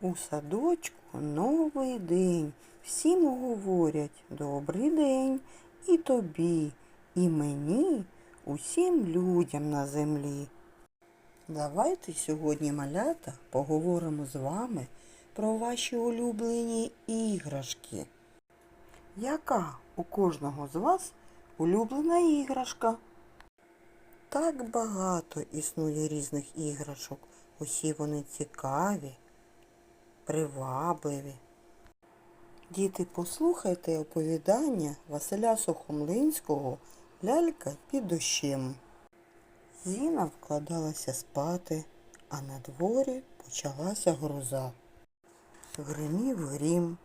У садочку новий день. Всім говорять добрий день і тобі, і мені, усім людям на землі. Давайте сьогодні, малята, поговоримо з вами про ваші улюблені іграшки. Яка у кожного з вас улюблена іграшка? Так багато існує різних іграшок. Усі вони цікаві, привабливі. Діти, послухайте оповідання Василя Сухомлинського Лялька під дощем. Зіна вкладалася спати, а на дворі почалася гроза. Гримів грім,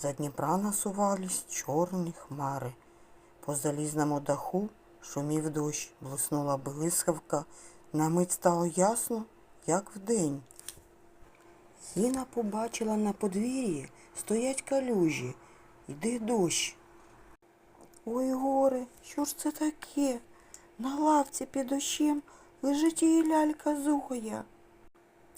за Дніпра насувались чорні хмари. По залізному даху шумів дощ, блиснула блискавка. На мить стало ясно, як вдень. Зіна побачила на подвір'ї стоять калюжі. Йде дощ. Ой, горе, що ж це таке? На лавці під дощем лежить її лялька Зоя.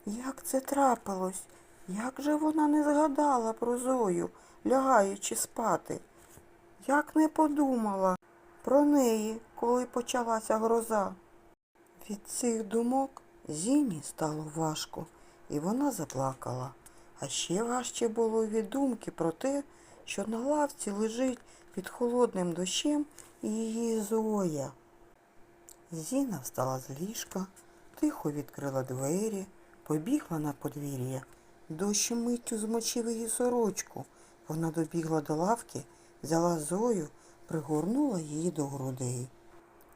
Як це трапилось? Як же вона не згадала про Зою, лягаючи спати? Як не подумала про неї, коли почалася гроза? Від цих думок Зіні стало важко, і вона заплакала. А ще важче було від думки про те, що на лавці лежить під холодним дощем її Зоя. Зіна встала з ліжка, тихо відкрила двері, побігла на подвір'я. Дощ миттю змочив її сорочку. Вона добігла до лавки, взяла Зою, пригорнула її до грудей.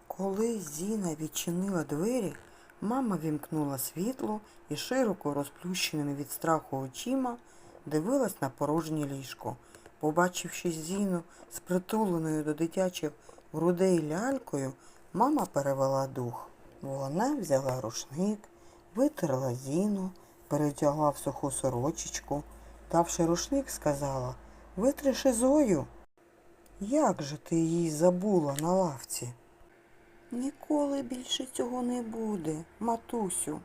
Коли Зіна відчинила двері, мама вімкнула світло і широко розплющеними від страху очима дивилась на порожнє ліжко. Побачивши Зіну з притуленою до дитячих грудей лялькою, мама перевела дух. Вона взяла рушник, витерла Зіну, перетягла в суху сорочечку, давши рушник, сказала Витриши Зою. Як же ти її забула на лавці? Ніколи більше цього не буде, матусю.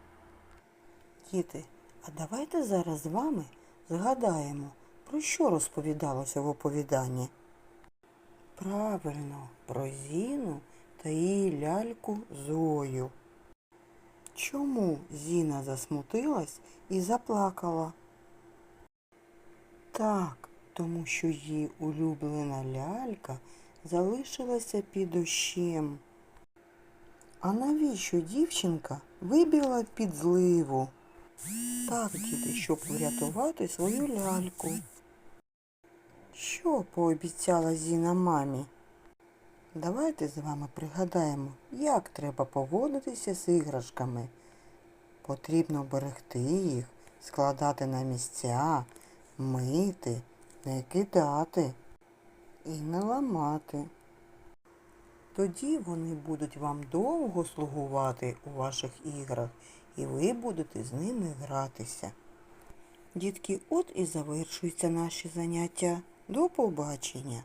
Діти, а давайте зараз з вами згадаємо, про що розповідалося в оповіданні. Правильно, про Зіну та її ляльку Зою. Чому Зіна засмутилась і заплакала? Так, тому що її улюблена лялька залишилася під дощем. А навіщо дівчинка вибігла під зливу? Так, діти, щоб врятувати свою ляльку. Що пообіцяла Зіна мамі? Давайте з вами пригадаємо, як треба поводитися з іграшками. Потрібно берегти їх, складати на місця, мити, не кидати і не ламати. Тоді вони будуть вам довго слугувати у ваших іграх, і ви будете з ними гратися. Дітки, от і завершуються наші заняття. До побачення!